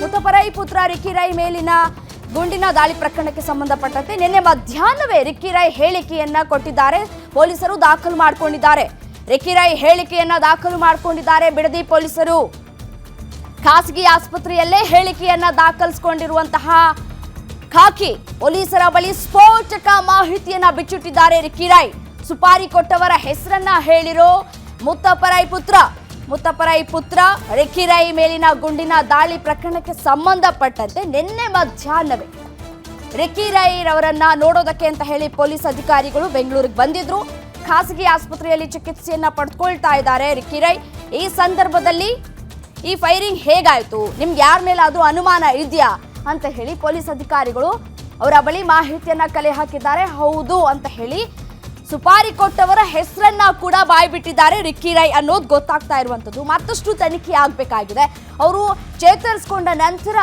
ಮುತ್ತಪರೈ ಪುತ್ರ ರಿಕ್ಕಿ ರೈ ಮೇಲಿನ ಗುಂಡಿನ ದಾಳಿ ಪ್ರಕರಣಕ್ಕೆ ಸಂಬಂಧಪಟ್ಟಂತೆ ನಿನ್ನೆ ಮಧ್ಯಾಹ್ನವೇ ರಿಕ್ಕಿ ರೈ ಹೇಳಿಕೆಯನ್ನ ಕೊಟ್ಟಿದ್ದಾರೆ. ಪೊಲೀಸರು ದಾಖಲು ಮಾಡಿಕೊಂಡಿದ್ದಾರೆ. ರಿಕ್ಕಿ ರೈ ಹೇಳಿಕೆಯನ್ನ ದಾಖಲು ಮಾಡಿಕೊಂಡಿದ್ದಾರೆ. ಬಿಡದಿ ಪೊಲೀಸರು ಖಾಸಗಿ ಆಸ್ಪತ್ರೆಯಲ್ಲೇ ಹೇಳಿಕೆಯನ್ನ ದಾಖಲಿಸಿಕೊಂಡಿರುವಂತಹ ಖಾಕಿ ಪೊಲೀಸರ ಬಳಿ ಸ್ಫೋಟಕ ಮಾಹಿತಿಯನ್ನ ಬಿಚ್ಚಿಟ್ಟಿದ್ದಾರೆ ರಿಕ್ಕಿ ರೈ ಸುಪಾರಿ ಕೊಟ್ಟವರ ಹೆಸರನ್ನ ಹೇಳಿರೋ ಮುತ್ತಪ್ಪರಾಯ್ ಪುತ್ರ ಮುತ್ತಪರೈ ಪುತ್ರ ರೆಕ್ಕಿರಾಯಿ ಮೇಲಿನ ಗುಂಡಿನ ದಾಳಿ ಪ್ರಕರಣಕ್ಕೆ ಸಂಬಂಧಪಟ್ಟಂತೆ ನಿನ್ನೆ ಮಧ್ಯಾಹ್ನವೇ ರೆಕ್ಕಿರಾಯಿರವರನ್ನ ನೋಡೋದಕ್ಕೆ ಅಂತ ಹೇಳಿ ಪೊಲೀಸ್ ಅಧಿಕಾರಿಗಳು ಬೆಂಗಳೂರಿಗೆ ಬಂದಿದ್ರು. ಖಾಸಗಿ ಆಸ್ಪತ್ರೆಯಲ್ಲಿ ಚಿಕಿತ್ಸೆಯನ್ನ ಪಡೆದುಕೊಳ್ತಾ ಇದ್ದಾರೆ ರಿಕ್ಕಿರೈ ಈ ಸಂದರ್ಭದಲ್ಲಿ ಈ ಫೈರಿಂಗ್ ಹೇಗಾಯಿತು? ನಿಮ್ಗೆ ಯಾರ ಮೇಲಾದರೂ ಅನುಮಾನ ಇದೆಯಾ? ಅಂತ ಹೇಳಿ ಪೊಲೀಸ್ ಅಧಿಕಾರಿಗಳು ಅವರ ಬಳಿ ಮಾಹಿತಿಯನ್ನ ಕಲೆ ಹಾಕಿದ್ದಾರೆ. ಹೌದು ಅಂತ ಹೇಳಿ ಸುಪಾರಿ ಕೊಟ್ಟವರ ಹೆಸರನ್ನ ಕೂಡ ಬಾಯ್ಬಿಟ್ಟಿದ್ದಾರೆ ರಿಕ್ಕಿ ರೈ ಅನ್ನೋದು ಗೊತ್ತಾಗ್ತಾ ಇರುವಂಥದ್ದು. ಮತ್ತಷ್ಟು ತನಿಖೆ ಆಗಬೇಕಾಗಿದೆ. ಅವರು ಚೇತರಿಸ್ಕೊಂಡ ನಂತರ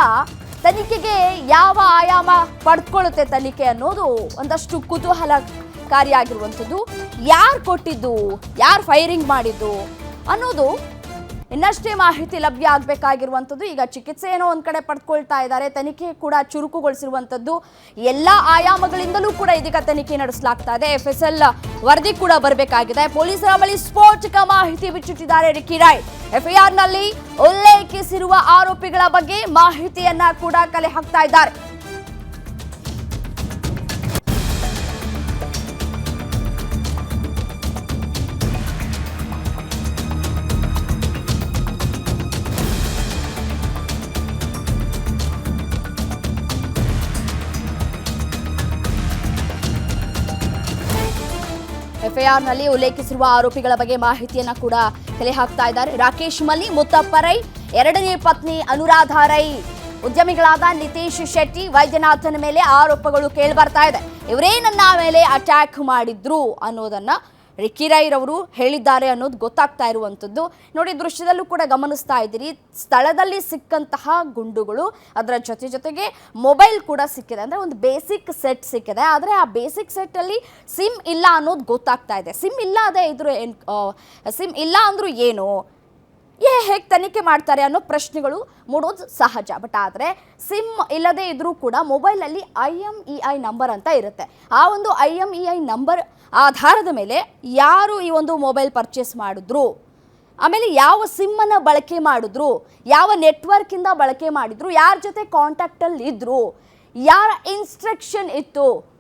ತನಿಖೆಗೆ ಯಾವ ಆಯಾಮ ಪಡ್ಕೊಳ್ಳುತ್ತೆ ತನಿಖೆ ಅನ್ನೋದು ಒಂದಷ್ಟು ಕುತೂಹಲಕಾರಿಯಾಗಿರುವಂಥದ್ದು. ಯಾರು ಕೊಟ್ಟಿದ್ದು, ಯಾರು ಫೈರಿಂಗ್ ಮಾಡಿದ್ದು ಅನ್ನೋದು ಇನ್ನಷ್ಟೇ ಮಾಹಿತಿ ಲಭ್ಯ ಆಗಬೇಕಾಗಿರುವಂಥದ್ದು. ಈಗ ಚಿಕಿತ್ಸೆ ಏನೋ ಒಂದು ಕಡೆ ಪಡ್ಕೊಳ್ತಾ ಇದ್ದಾರೆ. ತನಿಖೆ ಕೂಡ ಚುರುಕುಗೊಳಿಸಿರುವಂಥದ್ದು. ಎಲ್ಲ ಆಯಾಮಗಳಿಂದಲೂ ಕೂಡ ಇದೀಗ ತನಿಖೆ ನಡೆಸಲಾಗ್ತಾ ಇದೆ. ಎಫ್ ವರದಿ ಕೂಡ ಬರಬೇಕಾಗಿದೆ. ಪೊಲೀಸರ ಬಳಿ ಸ್ಫೋಟಕ ಮಾಹಿತಿ ಬಿಚ್ಚಿಟ್ಟಿದ್ದಾರೆ ರಿಕ್ಕಿ ರಾಯ್. ಎಫ್ಐಆರ್ನಲ್ಲಿ ಉಲ್ಲೇಖಿಸಿರುವ ಆರೋಪಿಗಳ ಬಗ್ಗೆ ಮಾಹಿತಿಯನ್ನ ಕೂಡ ಕಲೆ ಹಾಕ್ತಾ ಇದ್ದಾರೆ. ಎಫ್ಐಆರ್ನಲ್ಲಿ ಉಲ್ಲೇಖಿಸಿರುವ ಆರೋಪಿಗಳ ಬಗ್ಗೆ ಮಾಹಿತಿಯನ್ನ ಕೂಡ ಕಲೆ ಹಾಕ್ತಾ ಇದ್ದಾರೆ. ರಾಕೇಶ್ ಮಲ್ಲಿ, ಮುತ್ತಪ್ಪ ರೈ, ಎರಡನೇ ಪತ್ನಿ ಅನುರಾಧ ರೈ, ಉದ್ಯಮಿಗಳಾದ ನಿತೀಶ್ ಶೆಟ್ಟಿ, ವೈದ್ಯನಾಥನ ಮೇಲೆ ಆರೋಪಗಳು ಕೇಳಿಬರ್ತಾ ಇದೆ. ಇವರೇ ನನ್ನ ಮೇಲೆ ಅಟ್ಯಾಕ್ ಮಾಡಿದ್ರು ಅನ್ನೋದನ್ನ ರಿಕ್ಕಿ ರೈರವರು ಹೇಳಿದ್ದಾರೆ ಅನ್ನೋದು ಗೊತ್ತಾಗ್ತಾ ಇರುವಂಥದ್ದು. ನೋಡಿ, ದೃಶ್ಯದಲ್ಲೂ ಕೂಡ ಗಮನಿಸ್ತಾ ಇದ್ದೀರಿ. ಸ್ಥಳದಲ್ಲಿ ಸಿಕ್ಕಂತಹ ಗುಂಡುಗಳು, ಅದರ ಜೊತೆ ಜೊತೆಗೆ ಮೊಬೈಲ್ ಕೂಡ ಸಿಕ್ಕಿದೆ. ಅಂದರೆ ಒಂದು ಬೇಸಿಕ್ ಸೆಟ್ ಸಿಕ್ಕಿದೆ. ಆದರೆ ಆ ಬೇಸಿಕ್ ಸೆಟ್ಟಲ್ಲಿ ಸಿಮ್ ಇಲ್ಲ ಅನ್ನೋದು ಗೊತ್ತಾಗ್ತಾ ಇದೆ. ಸಿಮ್ ಇಲ್ಲದೆ ಇದ್ರೂ ಏನು ಸಿಮ್ ಇಲ್ಲ ಅಂದರೂ ಏನು? ಏ ಹೇಗೆ ತನಿಖೆ ಮಾಡ್ತಾರೆ ಅನ್ನೋ ಪ್ರಶ್ನೆಗಳು ಮೂಡೋದು ಸಹಜ. ಬಟ್ ಆದರೆ ಸಿಮ್ ಇಲ್ಲದೆ ಇದ್ರೂ ಕೂಡ ಮೊಬೈಲಲ್ಲಿ I M E I number ಅಂತ ಇರುತ್ತೆ. ಆ ಒಂದು I M E I number ಆಧಾರದ ಮೇಲೆ ಯಾರು ಈ ಒಂದು ಮೊಬೈಲ್ ಪರ್ಚೇಸ್ ಮಾಡಿದ್ರು, ಆಮೇಲೆ ಯಾವ ಸಿಮ್ಮನ್ನು ಬಳಕೆ ಮಾಡಿದ್ರು, ಯಾವ ನೆಟ್ವರ್ಕಿಂದ ಬಳಕೆ ಮಾಡಿದ್ರು, ಯಾರ ಜೊತೆ ಕಾಂಟ್ಯಾಕ್ಟಲ್ಲಿ ಇದ್ರು, ಯಾರ ಇನ್ಸ್ಟ್ರಕ್ಷನ್ ಇತ್ತು